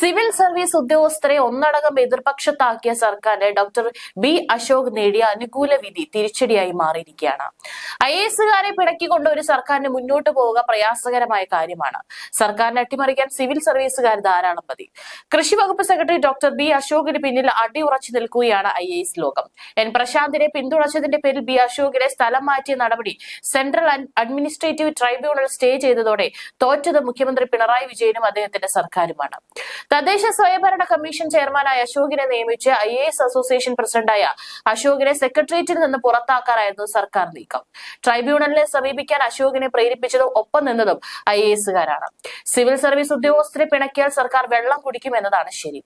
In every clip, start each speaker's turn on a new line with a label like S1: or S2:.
S1: Civil service ഉദ്യോഗസ്ഥരെ ഒന്നടങ്കം എതിർപക്ഷത്താക്കിയ സർക്കാരിന് ഡോക്ടർ ബി അശോക് നേടിയ അനുകൂല വിധി തിരിച്ചടിയായി മാറിയിരിക്കുകയാണ്. ഐ എസുകാരെ പിടക്കിക്കൊണ്ട് ഒരു സർക്കാരിന് മുന്നോട്ട് പോവുക പ്രയാസകരമായ കാര്യമാണ്. സർക്കാരിനെ അട്ടിമറിക്കാൻ സിവിൽ സർവീസുകാർ ധാരാളം മതി കൃഷി വകുപ്പ് സെക്രട്ടറി ഡോക്ടർ ബി അശോകിന് പിന്നിൽ അടിയുറച്ചു നിൽക്കുകയാണ് ഐ എസ് ലോകം. എൻ പ്രശാന്തിനെ പിന്തുണച്ചതിന്റെ പേരിൽ ബി അശോകിനെ സ്ഥലം മാറ്റിയ നടപടി സെൻട്രൽ അഡ്മിനിസ്ട്രേറ്റീവ് ട്രൈബ്യൂണൽ സ്റ്റേ ചെയ്തതോടെ തോറ്റത് മുഖ്യമന്ത്രി പിണറായി വിജയനും അദ്ദേഹത്തിന്റെ സർക്കാരുമാണ്. തദ്ദേശ സ്വയംഭരണ കമ്മീഷൻ ചെയർമാനായ അശോകിനെ നിയമിച്ച് ഐ എ എസ് അസോസിയേഷൻ പ്രസിഡന്റായ അശോകിനെ സെക്രട്ടേറിയറ്റിൽ നിന്ന് പുറത്താക്കാനായിരുന്നു സർക്കാർ നീക്കം. ട്രൈബ്യൂണലിനെ സമീപിക്കാൻ അശോകിനെ പ്രേരിപ്പിച്ചതും ഒപ്പം നിന്നതും ഐ എ എസുകാരാണ് സിവിൽ സർവീസ് ഉദ്യോഗസ്ഥരെ പിണക്കിയാൽ സർക്കാർ വെള്ളം കുടിക്കുമെന്നതാണ് ശരി.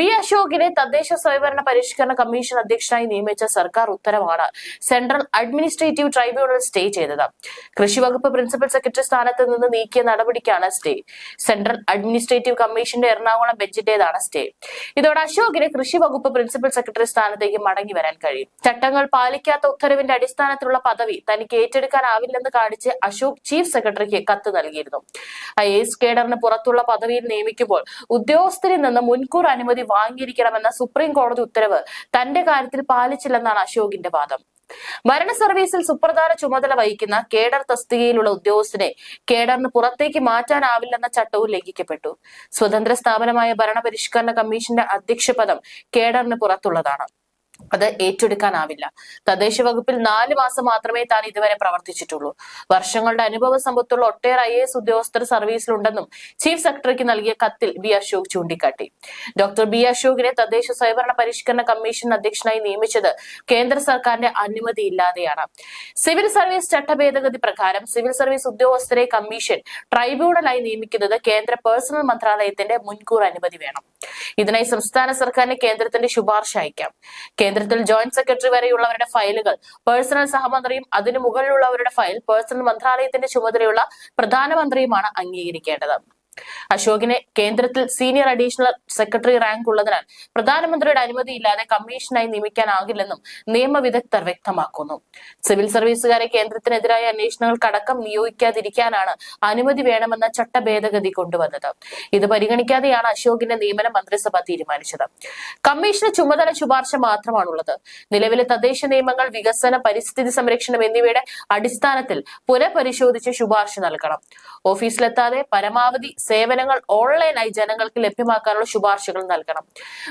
S1: ബി അശോകിനെ തദ്ദേശ സ്വയംഭരണ പരിഷ്കരണ കമ്മീഷൻ അധ്യക്ഷനായി നിയമിച്ച സർക്കാർ ഉത്തരവാണ് സെൻട്രൽ അഡ്മിനിസ്ട്രേറ്റീവ് ട്രൈബ്യൂണൽ സ്റ്റേ ചെയ്തത്. കൃഷി വകുപ്പ് പ്രിൻസിപ്പൽ സെക്രട്ടറി സ്ഥാനത്ത് നിന്ന് നീക്കിയ നടപടിക്കാണ് സ്റ്റേ. സെൻട്രൽ അഡ്മിനിസ്ട്രേറ്റീവ് കമ്മീഷന്റെ എറണാകുളം ബെഞ്ചിന്റേതാണ് സ്റ്റേ. ഇതോടെ അശോകിന് കൃഷി വകുപ്പ് പ്രിൻസിപ്പൽ സെക്രട്ടറി സ്ഥാനത്തേക്ക് മടങ്ങി വരാൻ കഴിയും. ചട്ടങ്ങൾ പാലിക്കാത്ത ഉത്തരവിന്റെ അടിസ്ഥാനത്തിലുള്ള പദവി തനിക്ക് ഏറ്റെടുക്കാനാവില്ലെന്ന് കാണിച്ച് അശോക് ചീഫ് സെക്രട്ടറിക്ക് കത്ത് നൽകിയിരുന്നു. ഐ എസ് കേഡറിന് പുറത്തുള്ള പദവിയിൽ നിയമിക്കുമ്പോൾ ഉദ്യോഗസ്ഥരിൽ നിന്ന് മുൻകൂർ അനുമതി വാങ്ങിയിരിക്കണമെന്ന സുപ്രീം കോടതി ഉത്തരവ് തന്റെ കാര്യത്തിൽ പാലിച്ചില്ലെന്നാണ് അശോകിന്റെ വാദം. ഭരണ സർവീസിൽ സുപ്രധാന ചുമതല വഹിക്കുന്ന കേഡർ തസ്തികയിലുള്ള ഉദ്യോഗസ്ഥനെ കേഡറിന് പുറത്തേക്ക് മാറ്റാനാവില്ലെന്ന ചട്ടവും ലംഘിക്കപ്പെട്ടു. സ്വതന്ത്ര സ്ഥാപനമായ ഭരണപരിഷ്കരണ കമ്മീഷന്റെ അധ്യക്ഷ പദം കേഡറിന് പുറത്തുള്ളതാണ്. അത് ഏറ്റെടുക്കാനാവില്ല. തദ്ദേശ വകുപ്പിൽ നാല് മാസം മാത്രമേ താൻ ഇതുവരെ പ്രവർത്തിച്ചിട്ടുള്ളൂ. വർഷങ്ങളുടെ അനുഭവ സമ്പത്തുള്ള ഒട്ടേറെ ഐ എസ് ഉദ്യോഗസ്ഥർ സർവീസിലുണ്ടെന്നും ചീഫ് സെക്രട്ടറിക്ക് നൽകിയ കത്തിൽ ബി അശോക് ചൂണ്ടിക്കാട്ടി. ഡോക്ടർ ബി അശോകിനെ തദ്ദേശ സ്വയംഭരണ പരിഷ്കരണ കമ്മീഷൻ അധ്യക്ഷനായി നിയമിച്ചത് കേന്ദ്ര സർക്കാരിന്റെ അനുമതി ഇല്ലാതെയാണ് സിവിൽ സർവീസ് ചട്ട ഭേദഗതി പ്രകാരം സിവിൽ സർവീസ് ഉദ്യോഗസ്ഥരെ കമ്മീഷൻ ട്രൈബ്യൂണലായി നിയമിക്കുന്നത് കേന്ദ്ര പേഴ്സണൽ മന്ത്രാലയത്തിന്റെ മുൻകൂർ അനുമതി വേണം. ഇതിനായി സംസ്ഥാന സർക്കാരിന് കേന്ദ്രത്തിന്റെ ശുപാർശ അയക്കാം. കേന്ദ്രത്തിൽ ജോയിന്റ് സെക്രട്ടറി വരെയുള്ളവരുടെ ഫയലുകൾ പേഴ്സണൽ സഹമന്ത്രിയും അതിനു മുകളിലുള്ളവരുടെ ഫയൽ പേഴ്സണൽ മന്ത്രാലയത്തിന്റെ ചുമതലയുള്ള പ്രധാനമന്ത്രിയുമാണ് അംഗീകരിക്കേണ്ടത്. അശോകിനെ കേന്ദ്രത്തിൽ സീനിയർ അഡീഷണൽ സെക്രട്ടറി റാങ്ക് ഉള്ളതിനാൽ പ്രധാനമന്ത്രിയുടെ അനുമതിയില്ലാതെ കമ്മീഷനായി നിയമിക്കാനാകില്ലെന്നും നിയമവിദഗ്ധർ വ്യക്തമാക്കുന്നു. സിവിൽ സർവീസുകാരെ കേന്ദ്രത്തിനെതിരായ അന്വേഷണങ്ങൾക്കടക്കം നിയോഗിക്കാതിരിക്കാനാണ് അനുമതി വേണമെന്ന ചട്ട ഭേദഗതി കൊണ്ടുവന്നത്. ഇത് പരിഗണിക്കാതെയാണ് അശോകിന്റെ നിയമനം മന്ത്രിസഭ തീരുമാനിച്ചത്. കമ്മീഷന് ചുമതല ശുപാർശ മാത്രമാണുള്ളത്. നിലവിലെ തദ്ദേശ നിയമങ്ങൾ വികസന പരിസ്ഥിതി സംരക്ഷണം എന്നിവയുടെ അടിസ്ഥാനത്തിൽ പുനഃപരിശോധിച്ച് ശുപാർശ നൽകണം. ഓഫീസിലെത്താതെ പരമാവധി സേവനങ്ങൾ ഓൺലൈനായി ജനങ്ങൾക്ക് ലഭ്യമാക്കാനുള്ള ശുപാർശകൾ നൽകണം.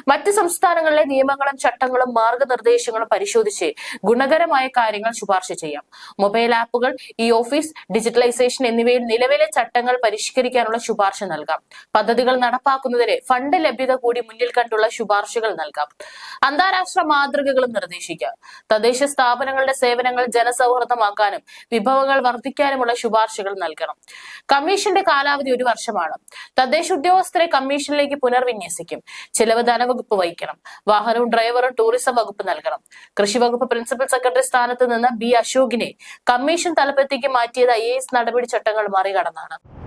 S1: മറ്റ് സംസ്ഥാനങ്ങളിലെ നിയമങ്ങളും ചട്ടങ്ങളും മാർഗനിർദ്ദേശങ്ങളും പരിശോധിച്ച് ഗുണകരമായ കാര്യങ്ങൾ ശുപാർശ ചെയ്യാം. മൊബൈൽ ആപ്പുകൾ ഇ ഓഫീസ് ഡിജിറ്റലൈസേഷൻ എന്നിവയിൽ നിലവിലെ ചട്ടങ്ങൾ പരിഷ്കരിക്കാനുള്ള ശുപാർശ നൽകാം. പദ്ധതികൾ നടപ്പാക്കുന്നതിന് ഫണ്ട് ലഭ്യത കൂടി മുന്നിൽ കണ്ടുള്ള ശുപാർശകൾ നൽകാം. അന്താരാഷ്ട്ര മാതൃകകളും നിർദ്ദേശിക്കാം. തദ്ദേശ സ്ഥാപനങ്ങളുടെ സേവനങ്ങൾ ജനസൗഹൃദമാക്കാനും വിഭവങ്ങൾ വർദ്ധിക്കാനുമുള്ള ശുപാർശകൾ നൽകണം. കമ്മീഷന്റെ കാലാവധി ഒരു വർഷമാണ്. തദ്ദേശ ഉദ്യോഗസ്ഥരെ കമ്മീഷനിലേക്ക് പുനർവിന്യസിക്കും. ചെലവ് ധനവകുപ്പ് വഹിക്കണം. വാഹനവും ഡ്രൈവറും ടൂറിസം വകുപ്പ് നൽകണം. കൃഷി വകുപ്പ് പ്രിൻസിപ്പൽ സെക്രട്ടറി സ്ഥാനത്ത് നിന്ന് ബി അശോകിനെ കമ്മീഷൻ തലപ്പത്തേക്ക് മാറ്റിയത് ഐ എ എസ് നടപടി ചട്ടങ്ങൾ മറികടന്നാണ്.